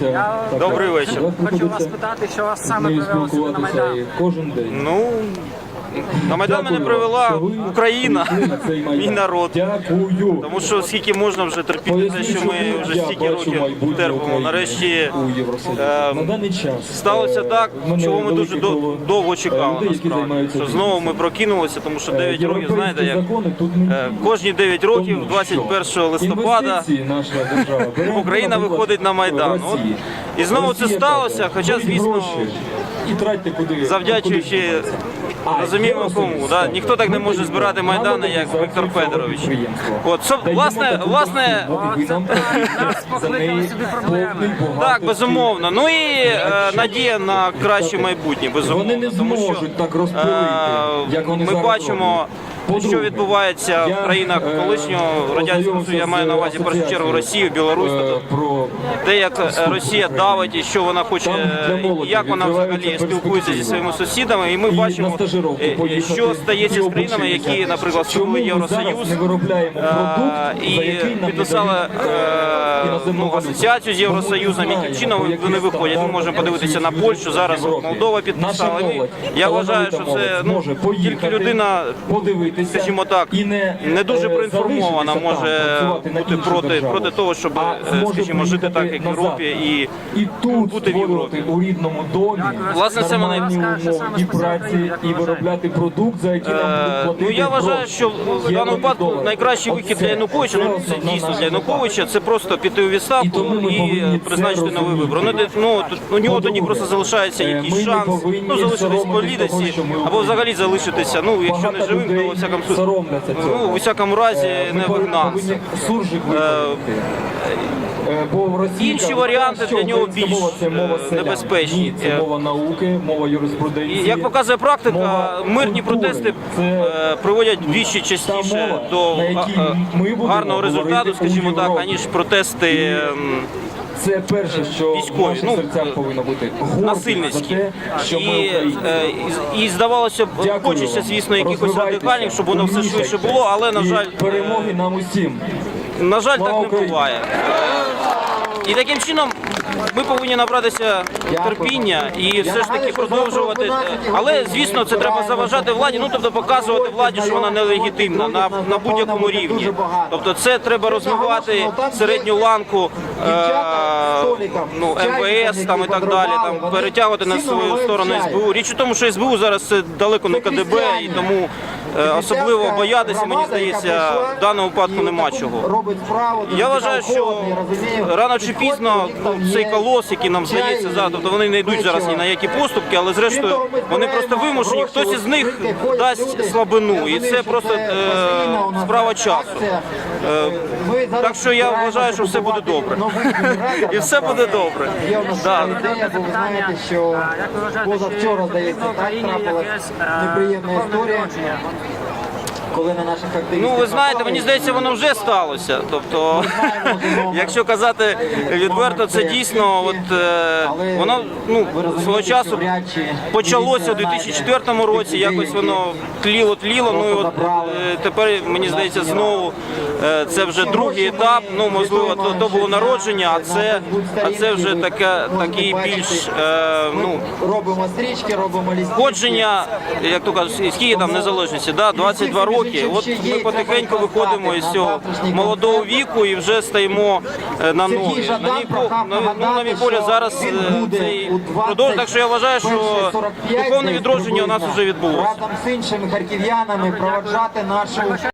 Я Добрий вечір. хочу вас питати, що вас саме привело сюди на Майдан. кожен день. Ну, на Майдан мене привела Україна, мій народ. Тому що скільки можна вже терпіти те, що ми вже стільки років терпимо. Нарешті е, час сталося е, так, чого ми дуже довго е, чекали насправді. Що знову ми прокинулися, тому що Е, 9 років, знаєте, як е, кожні 9 років, Тому 21 листопада, Україна виходить на Майдан. От, і знову це сталося, хоча, звісно, завдячуючи розуміємо кому. Да? Ніхто так не може збирати майдани, як Віктор Федорович. От, со- власне, власне, Нас покликали проблеми. Так, безумовно. Ну і е, надія на краще майбутнє, безумовно. Вони не Тому що, зможуть так розпилити, е, як вони Ми зараз бачимо, роблять. Що відбувається в країнах е, колишнього радянського Союзу. Я маю на увазі в першу чергу Росію, Білорусь. е, тобто як е, Росія давить і що вона хоче, е, як вона взагалі спілкується зі своїми сусідами, і ми бачимо, е, е, що стається з країнами, які, наприклад, зараз Євросоюз. е, і підписали е, ну, асоціацію з Євросоюзом, яким чином вони виходять. Ми можемо подивитися на Польщу. Зараз. Молдова підписала. Я вважаю, що це ну, тільки людина подивитися, скажімо так, і не, не дуже е, проінформована може там, бути проти, проти того, щоб, а е, скажімо, жити так, як в. Європі, і і тут бути в Європі. у рідному домі Власне, це мене- умови і праці, і виробляти продукт, за який нам будуть Е, платити Ну я вважаю, що в даному випадку найкращий вихід для Януковича, ну це дійсно для Януковича, це просто піти у відставку і призначити новий вибор. Ну, ну тут- у нього тоді просто залишається якийсь шанс ну залишитись політиці або взагалі залишитися. Ну якщо не живим, то всякому соромляться цього. ну, у всякому разі Е, не Ми суржик Е, Бо в Росії Інші варіанти для нього більш, мова мова е, небезпечні. Ні, це Е, мова науки, мова юриспруденції. І як показує практика, мова мирні протести Це проводять двічі частіше до ми гарного результату, скажімо так, аніж протести. ем, Це перше, що Військові, ну, серцях повинно бути насильницькі. що І, е, і, і здавалося б, Дякую хочеться, звісно, якихось радикалів, щоб воно все швидше було, але на жаль, перемоги нам усім. на жаль, Слава так не буває. І таким чином ми повинні набратися терпіння і все ж таки продовжувати. Але звісно, це треба заважати владі. Ну тобто показувати владі, що вона нелегітимна на, на будь-якому рівні. Тобто, це треба розвивати середню ланку е, ну, МВС там і так далі. Там перетягувати на свою сторону СБУ. Річ у тому, що СБУ зараз це далеко не КДБ, і тому особливо боятися, мені здається, в даному випадку нема чого. Я вважаю, що рано чи пізно цей колос, який нам здається зараз, тобто вони не йдуть зараз ні на які поступки, але зрештою вони просто вимушені. Хтось із них дасть слабину, і це просто е, справа часу. Е, так що я вважаю, що все буде добре. І все буде добре. Да. позавчора, здається, так Україні трапилась е, неприємна історія, народження? наших активістів Ну ви знаєте, мені здається, воно вже сталося. Тобто, якщо казати відверто, це дійсно, от е, воно ну свого часу почалося у 2004 році. Якось воно тліло, тліло. Ну і от е, тепер мені здається, знову е, це вже другий етап. Ну можливо, то, то було народження, а це а це вже таке такий більш ну. робимо стрічки, робимо лістівки. Входження, як то кажуть, скільки там незалежності, да, 22 роки. От ми потихеньку виходимо із цього молодого віку і вже стаємо е, на ноги. На мій на, ну, на мій поля зараз е, цей продовж, так що я вважаю, що духовне відродження у нас вже відбулося. Разом з іншими харків'янами проводжати нашу